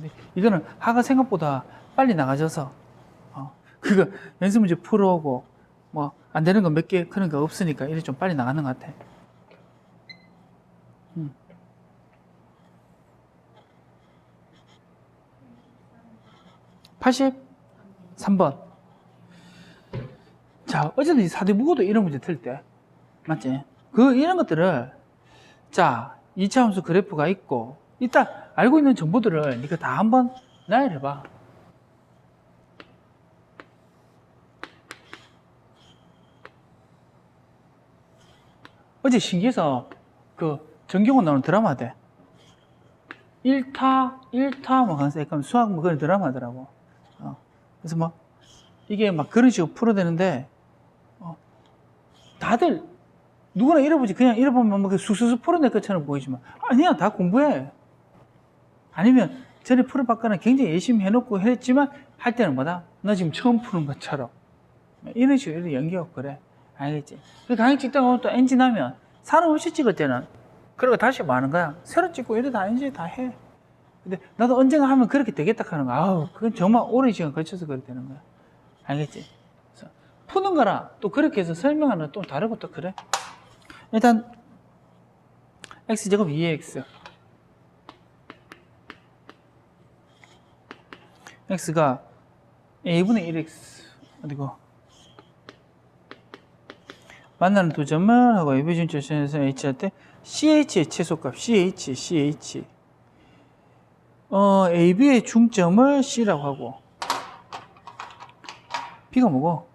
근데 이거는 하가 생각보다 빨리 나가져서 어, 그거 연습 문제 풀어오고 뭐 안 되는 거 몇 개 그런 거 없으니까 이래 좀 빨리 나가는 것 같아. 음. (83번) 자 어쨌든 이 사대 무고도 이런 문제 틀 때 맞지 그 이런 것들을 자 2차 함수 그래프가 있고 일단 알고 있는 정보들을 네가 다 한번 나열해봐. 어제 신기해서 그 전경원 나오는 드라마 돼. 1타 1타 뭐 하면서 약간 수학 뭐 그런 드라마 하더라고. 어. 그래서 막 이게 막 그런 식으로 풀어야 되는데 어. 다들 누구나 잃어보지. 그냥 잃어보면 뭐 쑥쑥쑥 풀어낼 것처럼 보이지만. 아니야 다 공부해 아니면 전에 풀어봤거나 굉장히 열심히 해놓고 했지만 할 때는 뭐다? 너 지금 처음 푸는 것처럼. 이런 식으로 연기하고 그래. 알겠지? 그 강의 찍다가 오늘 또 엔진 하면 사람 없이 찍을 때는 그러고 다시 뭐 하는 거야? 새로 찍고 이래 다 엔진 다해. 근데 나도 언젠가 하면 그렇게 되겠다 하는 거야. 아우 그건 정말 오랜 시간 걸쳐서 그렇게 되는 거야. 알겠지? 푸는 거랑 또 그렇게 해서 설명하는 건또 다르고 또 그래. 일단 x제곱 2x x가 a분의 1x 어디고? 만나는 두 점을 하고 AB중 절선에서 h 할 때 ch의 최소값 ch ch 어 AB의 중점을 c라고 하고. B가 뭐고?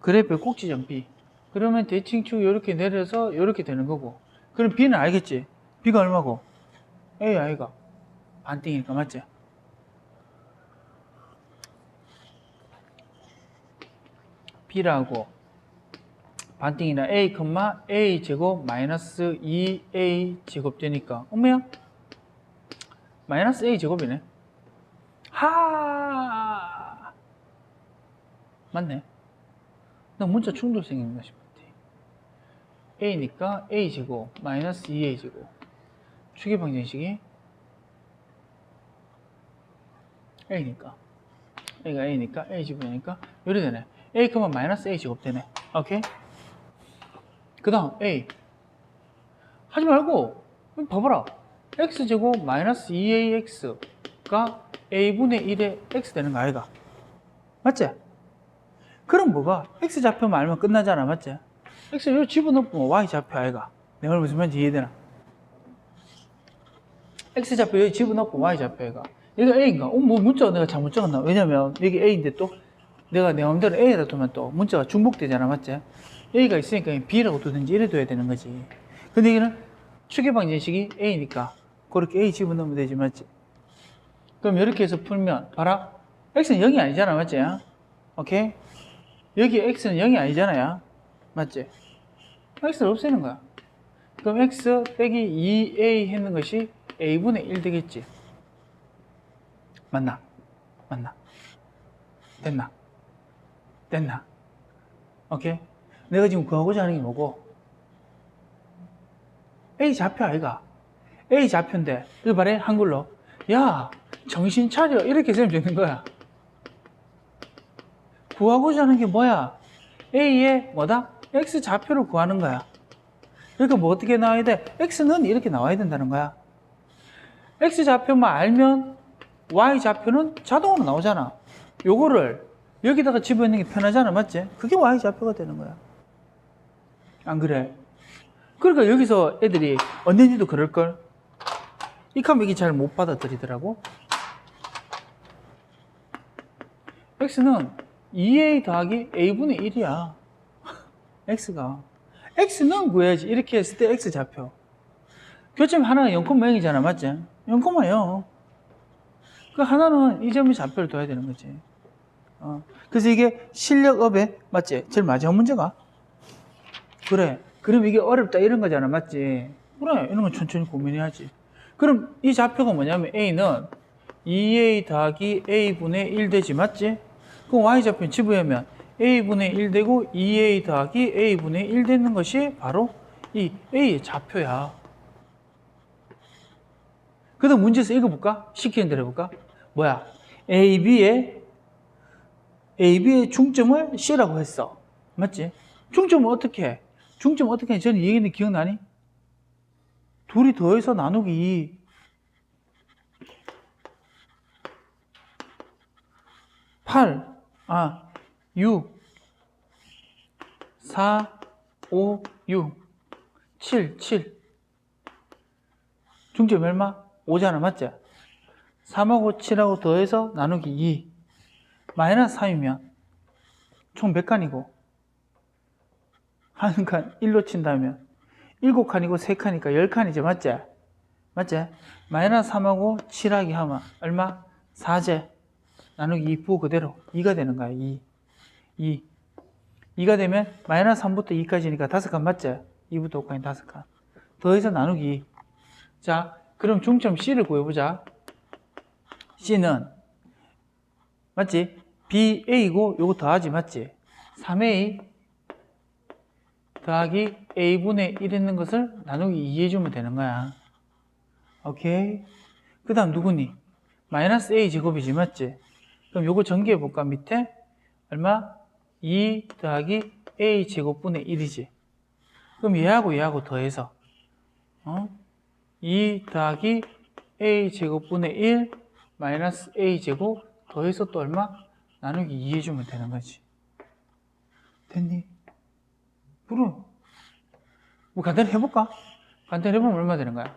그래프의 꼭지점 b. 그러면 대칭축 이렇게 내려서 이렇게 되는 거고. 그럼 b는 알겠지? B가 얼마고? A i가. 반띵이니까 맞지 b라고. 반띵이나 a, a 제곱 마이너스 2a 제곱 되니까. 어머야? 마이너스 a 제곱이네. 하! 맞네. 나 문자 충돌 생긴다 싶었지 a니까 a 제곱 마이너스 2a 제곱. 추계 방정식이 a니까. A가 a니까 a 제곱이니까 이래 되네 a, 마이너스 a 제곱 되네 오케이 그 다음 a 하지 말고 봐봐라 x제곱 마이너스 2ax가 a분의 1의 x 되는 거 아이가 맞지? 그럼 뭐가 x좌표만 알면 끝나잖아 맞지? x 요 집어넣으면 y좌표 아이가 내가 무슨 말인지 이해되나? x좌표 여기 집어넣고 y좌표 아이가 얘가 a인가? 어, 뭐 문자가 내가 잘못 적었나? 왜냐면 여기 a인데 또 내가 내 마음대로 a에다 두면 또 문자가 중복되잖아 맞지? a가 있으니까 b라고 두든지 이래 둬야 되는 거지 근데 이거는 추계방정식이 a니까 그렇게 a 집어넣으면 되지 맞지? 그럼 이렇게 해서 풀면 봐라 x는 0이 아니잖아 맞지? 오케이? 여기 x는 0이 아니잖아요 맞지? x를 없애는 거야 그럼 x 빼기 2a 했는 것이 a분의 1 되겠지 맞나? 맞나? 됐나? 됐나? 오케이? 내가 지금 구하고자 하는 게 뭐고? A 좌표 아이가? A 좌표인데, 말해, 한글로. 야, 정신 차려. 이렇게 쓰면 되는 거야. 구하고자 하는 게 뭐야? A의 뭐다? X 좌표를 구하는 거야. 그러니까 뭐 어떻게 나와야 돼? X는 이렇게 나와야 된다는 거야. X 좌표만 알면 Y 좌표는 자동으로 나오잖아. 요거를 여기다가 집어넣는 게 편하잖아. 맞지? 그게 Y 좌표가 되는 거야. 안 그래? 그러니까 여기서 애들이 언젠지도 그럴걸? 이카면 이게 잘못 받아들이더라고. X는 2A 더하기 A분의 1이야. X가. X는 구해야지. 이렇게 했을 때 X 좌표. 교점 하나가 0,0이잖아. 맞지? 0,0. 그 하나는 이 점의 좌표를 둬야 되는 거지. 어. 그래서 이게 실력업에, 맞지? 제일 마지막 문제가. 그래. 그럼 이게 어렵다 이런 거잖아. 맞지? 그래. 이런 건 천천히 고민해야지. 그럼 이 좌표가 뭐냐면 A는 2A 더하기 A분의 1 되지. 맞지? 그럼 Y좌표는 집으면 A분의 1 되고 2A 더하기 A분의 1 되는 것이 바로 이 A의 좌표야. 그 다음 문제에서 읽어볼까? 시키는 대로 해볼까? 뭐야? A, B의, A, B의 중점을 C라고 했어. 맞지? 중점을 어떻게 해? 중점 어떻게 해? 저는 이 얘기는 기억나니? 둘이 더해서 나누기 2. 팔, 아, 6, 4, 5, 6, 7, 7. 중점 얼마? 5잖아, 맞지? 3하고 7하고 더해서 나누기 2. 마이너스 3이면 총 몇 칸이고? 한 칸 1로 친다면 7칸이고 3칸이니까 10칸이지, 맞지? 맞지? 마이너스 3하고 7하기 하면 얼마? 4제. 나누기 2 부호 그대로 2가 되는 거야, 2. 2. 2가 되면 마이너스 3부터 2까지니까 5칸 맞지? 2부터 5칸이 5칸. 더해서 나누기 2. 자, 그럼 중점 C를 구해보자. C는 맞지? BA고 요거 더하지 맞지? 3A 더하기 A분의 1 있는 것을 나누기 2 해주면 되는 거야. 오케이? 그 다음 누구니? 마이너스 A 제곱이지 맞지? 그럼 요거 전개해 볼까? 밑에 얼마? 2 더하기 A 제곱분의 1이지. 그럼 얘하고 얘하고 더해서 어? 2 더하기 A 제곱분의 1 마이너스 A 제곱 더해서 또 얼마? 나누기 2 해주면 되는 거지. 됐니? 그럼 뭐 간단히 해볼까? 간단히 해보면 얼마 되는 거야?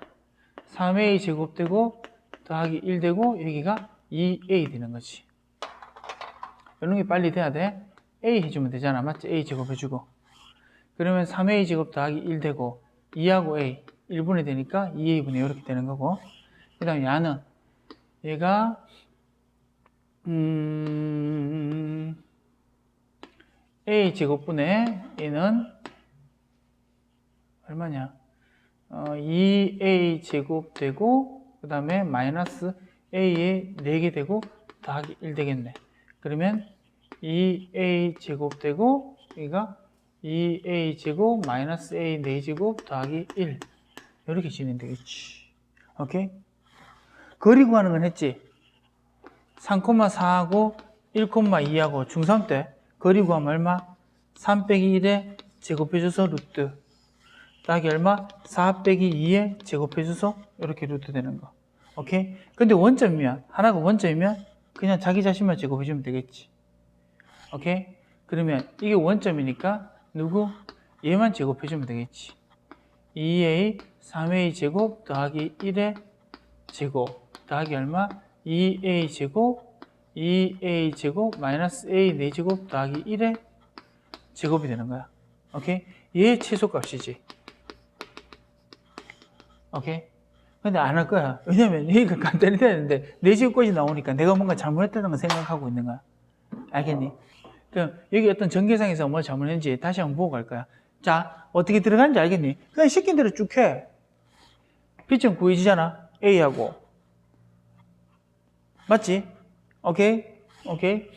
3A 제곱 되고 더하기 1 되고 여기가 2A 되는 거지. 이런 게 빨리 돼야 돼. A 해주면 되잖아. 맞지? A 제곱 해주고. 그러면 3A 제곱 더하기 1 되고 2하고 A 1분의 되니까 2A분의 이렇게 되는 거고 그 다음에 야는 얘가 음 A 제곱분의 얘는 얼마냐? 어, 2A 제곱 되고 그 다음에 마이너스 A에 4개 되고 더하기 1 되겠네. 그러면 2A 제곱 되고 여기가 2A 제곱 마이너스 A 4제곱 더하기 1 이렇게 진행되겠지. 오케이? 거리 구하는 건 했지 3,4하고 1,2하고 중3 때 거리 구하면 얼마? 3 빼기 1에 제곱해줘서 루트 더하기 얼마? 4 빼기 2에 제곱해줘서 이렇게 루트 되는 거 오케이? 근데 원점이면 하나가 원점이면 그냥 자기 자신만 제곱해주면 되겠지 오케이? 그러면 이게 원점이니까 누구? 얘만 제곱해주면 되겠지 2a 3a 제곱 더하기 1의 제곱 더하기 얼마? 2a 제곱 2a 제곱 마이너스 a 4제곱 더하기 1의 제곱이 되는 거야 오케이? 얘의 최소값이지 오케이? 근데 안 할 거야 왜냐면 얘가 간단히 되는데 4제곱까지 나오니까 내가 뭔가 잘못했다는 걸 생각하고 있는 거야 알겠니? 그럼 여기 어떤 전개상에서 뭘 잘못했는지 다시 한번 보고 갈 거야 자 어떻게 들어가는지 알겠니? 그냥 시킨 대로 쭉 해. 비점 구해지잖아. A하고. 맞지? 오케이? 오케이?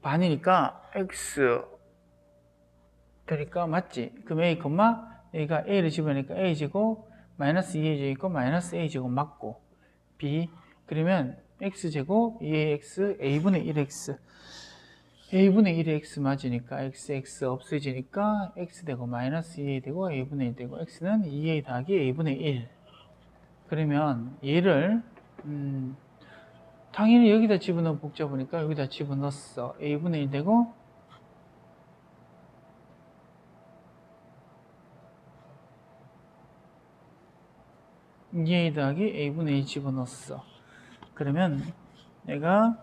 반이니까 X 되니까 맞지? 그럼 A, 여기가 A를 집어넣으니까 A제곱 마이너스 2A제곱 마이너스 A제곱 맞고 B 그러면 X제곱 2AX A분의 1X a분의 1의 x 맞으니까 x, x 없어지니까 x 되고 마이너스 2a 되고 a분의 1 되고 x는 2a 더하기 a분의 1 그러면 얘를 음, 당연히 여기다 집어넣어 복잡 보니까 여기다 집어넣었어. A분의 1 되고. 이 a 더하기 a분의 1 집어넣었어. 그러면 내가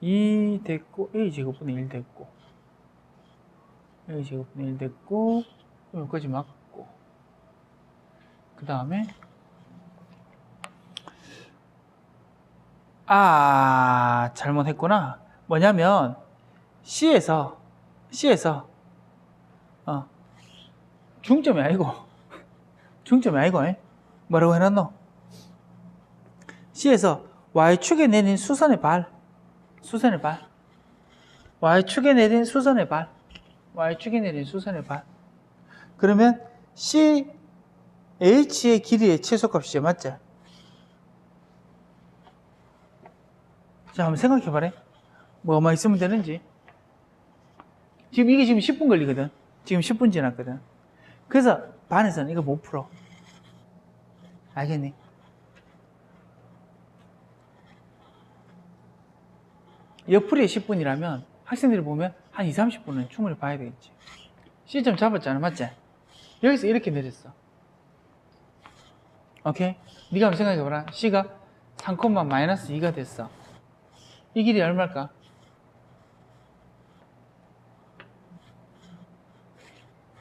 2 됐고 a 제곱분의 1 됐고 a 제곱분의 1 됐고 여기까지 맞고. 그 다음에 아 잘못했구나 뭐냐면 C에서 C에서 어 중점이 아니고 중점이 아니고 에? 뭐라고 해놨노 C에서 Y축에 내린 수선의 발 수선의 발. Y축에 내린 수선의 발. Y축에 내린 수선의 발. 그러면 C h의 길이의 최소값이죠. 맞지? 자, 한번 생각해봐라. 뭐만 있으면 되는지. 지금 이게 지금 10분 걸리거든. 지금 10분 지났거든. 그래서 반에서는 이거 못 풀어. 알겠니? 옆풀이에 10분이라면 학생들이 보면 한 2, 30분은 충분히 봐야 되겠지. 시점 잡았잖아. 맞지? 여기서 이렇게 내렸어. 오케이? 네가 한번 생각해봐라. C가 3, 마이너스 2가 됐어. 이 길이 얼마일까?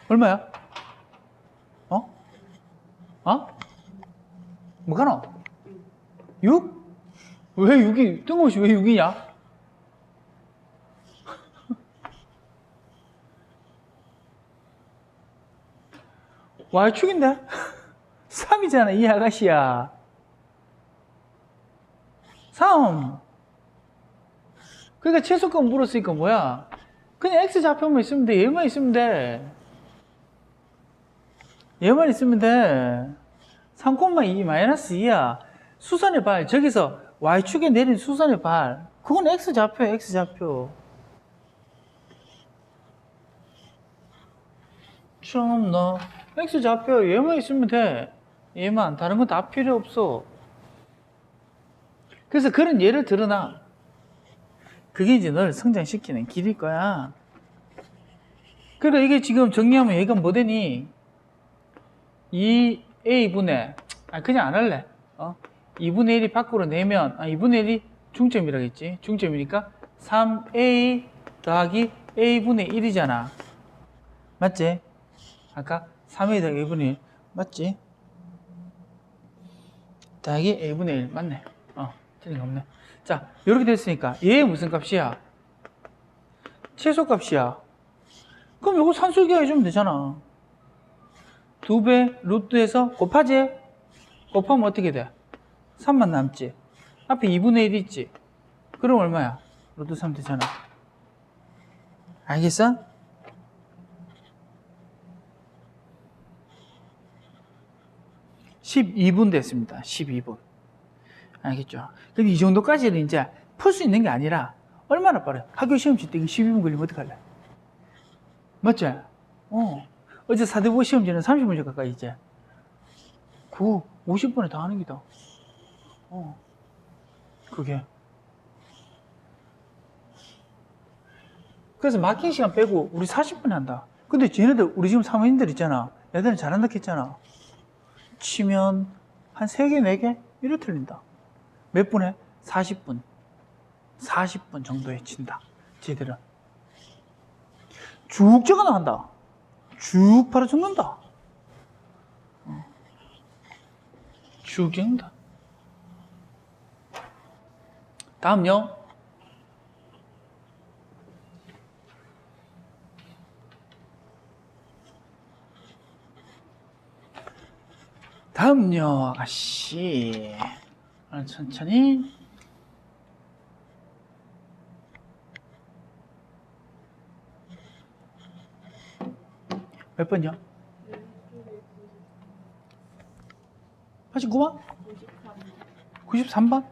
얼마야? 어? 어? 뭐가노? 6? 왜 6이, 뜬금없이 왜 6이냐? Y축인데? 3이잖아, 이 아가씨야. 3. 그러니까 최소값 물었으니까 뭐야? 그냥 X 좌표만 있으면 돼. 얘만 있으면 돼. 얘만 있으면 돼. 3,2 마이너스 2야. 수선의 발. 저기서 Y축에 내린 수선의 발. 그건 X 좌표야, X 좌표. 참나. X 좌표 얘만 있으면 돼. 얘만. 다른 건 다 필요 없어. 그래서 그런 예를 들어놔. 그게 이제 널 성장시키는 길일 거야. 그래, 이게 지금 정리하면 얘가 뭐 되니? 2a분의, 아, 그냥 안 할래. 어? 2분의 1이 밖으로 내면, 아, 2분의 1이 중점이라겠지. 중점이니까 3a 더하기 a분의 1이잖아. 맞지? 아까 3a 더하기 a분의 1. 맞지? 더하기 a분의 1. 맞네. 어, 틀린 거 없네. 자, 이렇게 됐으니까 얘 무슨 값이야? 최소 값이야. 그럼 이거 산술기하 해주면 되잖아. 두 배 루트에서 곱하지? 곱하면 어떻게 돼? 3만 남지. 앞에 2분의 1 있지? 그럼 얼마야? 루트 3 되잖아. 알겠어? (12분) 됐습니다 (12분) 알겠죠? 근데 이 정도까지는 이제 풀 수 있는 게 아니라 얼마나 빠르요 학교 시험 칠때 이거 12분 걸리면 어떡할래? 맞지? 어. 어제 4대5 시험지는 30분 가까이 이제. 9, 50분에 다 하는 기다. 어. 그게. 그래서 마킹 시간 빼고 우리 40분에 한다. 근데 쟤네들, 우리 지금 사모님들 있잖아. 애들은 잘한다 했잖아. 치면 한 3개, 4개? 이래 틀린다. 몇 분에? 40분. 40분 정도에 친다. 쟤들은. 쭉 적어 나간다. 쭉 팔아 죽는다. 어. 쭉 적는다. 다음요. 다음요, 아가씨. 아, 천천히. 몇 번이요? 89번? 93번?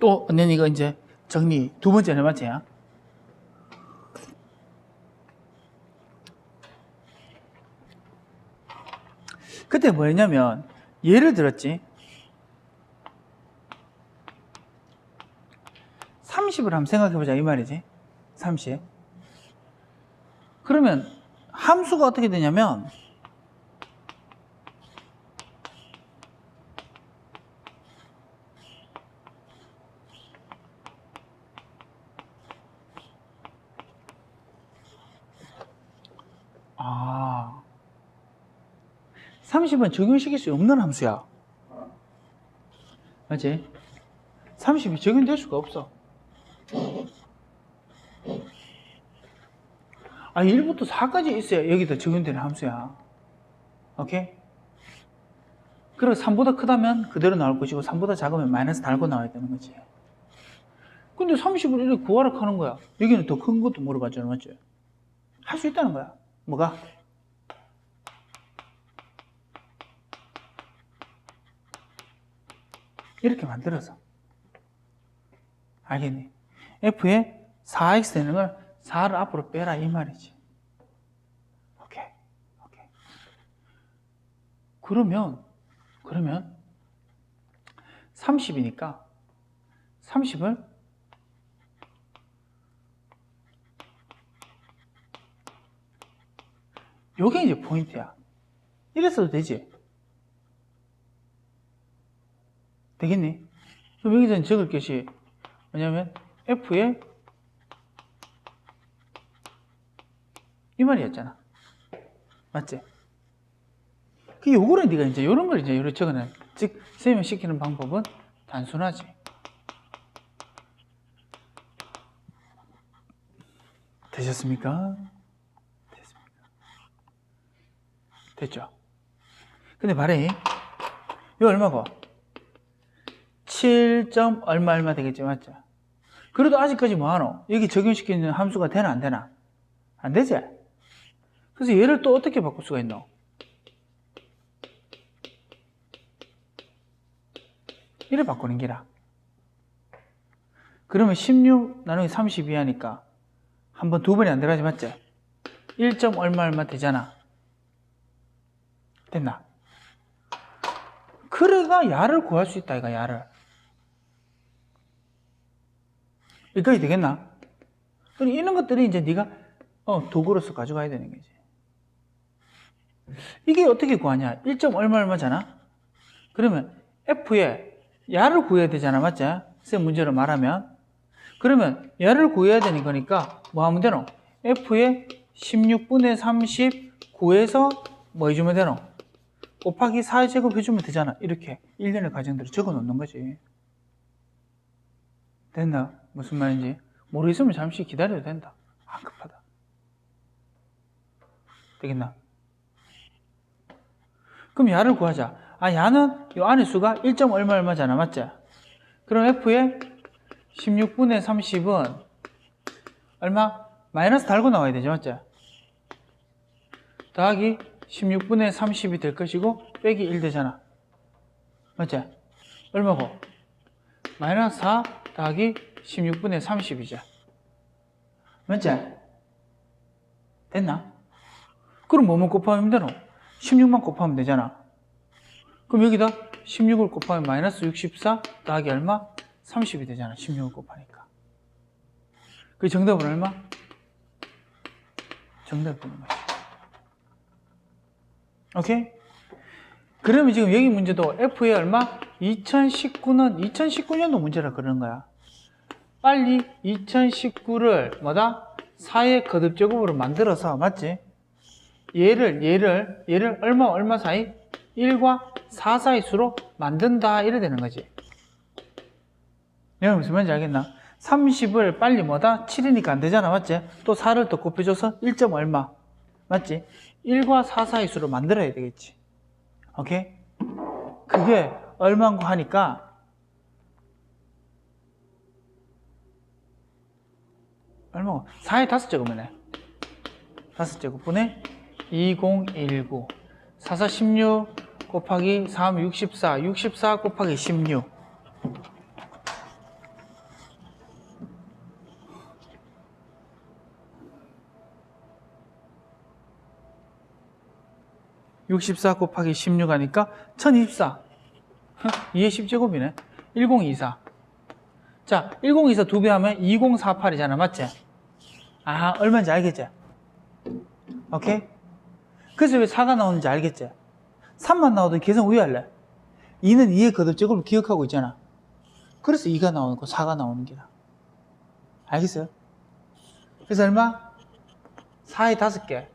또 언니 이거 이제 정리 두 번째 네 번째야. 그때 뭐였냐면 예를 들었지. 30을 한번 생각해보자 이 말이지. 30. 그러면 함수가 어떻게 되냐면 아 30은 적용시킬 수 없는 함수야. 맞지? 30이 적용될 수가 없어. 아, 1부터 4까지 있어야 여기다 적용되는 함수야. 오케이? 그리고 3보다 크다면 그대로 나올 것이고 3보다 작으면 마이너스 달고 나와야 되는 거지. 근데 30을 이렇게 구하라 하는 거야. 여기는 더 큰 것도 물어봤잖아, 맞지? 할 수 있다는 거야. 뭐가? 이렇게 만들어서. 알겠니? F에 4x 되는 걸 4를 앞으로 빼라 이 말이지. 오케이. 오케이. 그러면 그러면 30이니까 30을 요게 이제 포인트야. 이랬어도 되지? 되겠니? 그럼 여기서는 적을 것이 뭐냐면 F에 이 말이었잖아. 맞지? 그 요거를 네가 이제 요런 걸 이제 요렇게 적어내. 즉 설명시키는 방법은 단순하지. 되셨습니까? 됐습니까? 됐죠? 근데 말해. 이거 얼마고? 7점 얼마 얼마 되겠지 맞죠? 그래도 아직까지 뭐하노? 여기 적용시키는 함수가 되나 안 되나? 안 되지? 그래서 얘를 또 어떻게 바꿀 수가 있노? 이래 바꾸는 기라. 그러면 16 나누기 32 하니까 한 번 두 번이 안 들어가지 맞지? 1점 얼마 얼마 되잖아. 됐나? 그래가 야를 구할 수 있다 이가 야를. 여기까지 되겠나? 이런 것들이 이제 네가 어, 도구로서 가져가야 되는 거지. 이게 어떻게 구하냐? 1점 얼마 얼마잖아? 그러면 F에 야를 구해야 되잖아, 맞지? 쌤 문제로 말하면. 그러면 야를 구해야 되는 거니까 뭐 하면 되노? F에 16분의 30 구해서 뭐 해주면 되노? 곱하기 4 제곱해주면 되잖아. 이렇게 일련의 과정들을 적어 놓는 거지. 된다? 무슨 말인지? 모르겠으면 잠시 기다려도 된다. 안 급하다. 되겠나? 그럼 야를 구하자. 아, 야는 이 안의 수가 1점 얼마 얼마잖아. 맞지? 그럼 F의 16분의 30은 얼마? 마이너스 달고 나와야 되죠. 맞지? 더하기 16분의 30이 될 것이고 빼기 1 되잖아. 맞지? 얼마고? 마이너스 4 더하기 16분의 30이죠. 맞지? 됐나? 그럼 뭐만 곱하면 되노? 16만 곱하면 되잖아. 그럼 여기다 16을 곱하면 마이너스 64 더하기 얼마? 30이 되잖아. 16을 곱하니까. 그 정답은 얼마? 정답 되는 거지. 오케이? 그러면 지금 여기 문제도 F에 얼마? 2019는 2019년도 문제라 그러는 거야. 빨리 2019를 뭐다? 4의 거듭 제곱으로 만들어서 맞지? 얘를 얘를 얘를 얼마 얼마 사이? 1과 4 사이 수로 만든다 이래 되는 거지. 내가 무슨 말인지 알겠나? 30을 빨리 뭐다? 7이니까 안 되잖아. 맞지? 또 4를 더 곱해줘서 1점 얼마? 맞지? 1과 4 사이 수로 만들어야 되겠지. 오케이? 그게 얼마고 하니까 얼마고? 4의 5제곱이네. 5제곱분의 2019 44 16 곱하기 3 64 64 곱하기 16 64 곱하기 16 하니까 1024 2의 10제곱이네. 1024 자, 1024 두 배 하면 2048이잖아. 맞지? 아 얼마인지 알겠지? 오케이? 그래서 왜 4가 나오는지 알겠지? 3만 나오던 계산 왜 할래? 2는 2의 거듭제곱을 기억하고 있잖아. 그래서 2가 나오는 거 4가 나오는 게다. 알겠어요? 그래서 얼마? 4의 5개.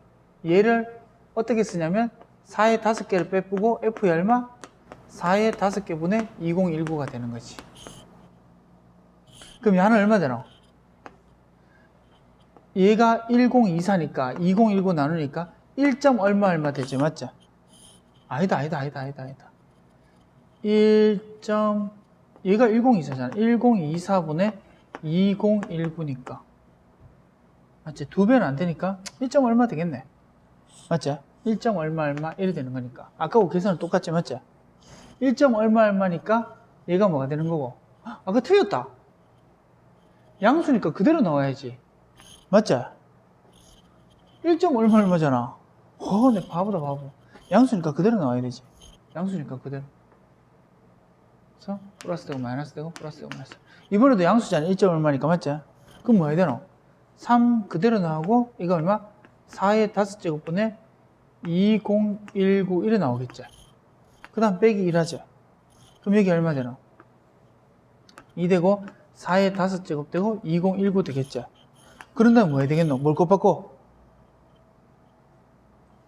얘를 어떻게 쓰냐면 4의 5개를 빼쁘고 F의 얼마? 4의 5개 분의 2019가 되는 거지. 그럼 얘는 얼마 되나? 얘가 1024니까 2019 나누니까 1점 얼마 얼마 되지 맞죠? 아니다 아니다 아니다 아니다 아니다 1점 얘가 1024잖아 1024분의 2019니까. 맞지? 두 배는 안 되니까 1점 얼마 되겠네. 맞지? 1점 얼마 얼마 이래 되는 거니까. 아까하고 계산은 똑같지, 맞지? 1점 얼마 얼마니까 얘가 뭐가 되는 거고. 헉, 아까 틀렸다. 양수니까 그대로 나와야지. 맞지? 1점 얼마 얼마잖아. 어, 내 바보다 바보. 양수니까 그대로 나와야 되지. 양수니까 그대로. 그래서 플러스 되고 마이너스 되고 플러스 되고 마이너스. 이번에도 양수잖아. 1점 얼마니까 맞지? 그럼 뭐 해야 되노? 3 그대로 나오고 이거 얼마? 4의 5제곱분의 2019 이래 나오겠지. 그 다음 빼기 1 하죠. 그럼 여기 얼마 되노? 2 되고 4의 5제곱 되고 2019 되겠죠. 그런 다음 뭐 해야 되겠노? 뭘 곱받고?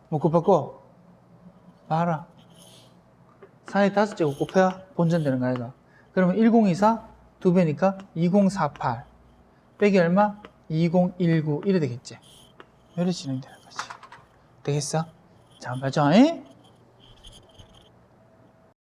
뭐 곱받고? 봐라. 4의 5제곱 곱해야 본전 되는 거야, 이거. 그러면 1024두 배니까 2048 빼기 얼마? 2019 이래 되겠지. 이래 진행되는 거지. 되겠어? 자, 봐줘. 잉?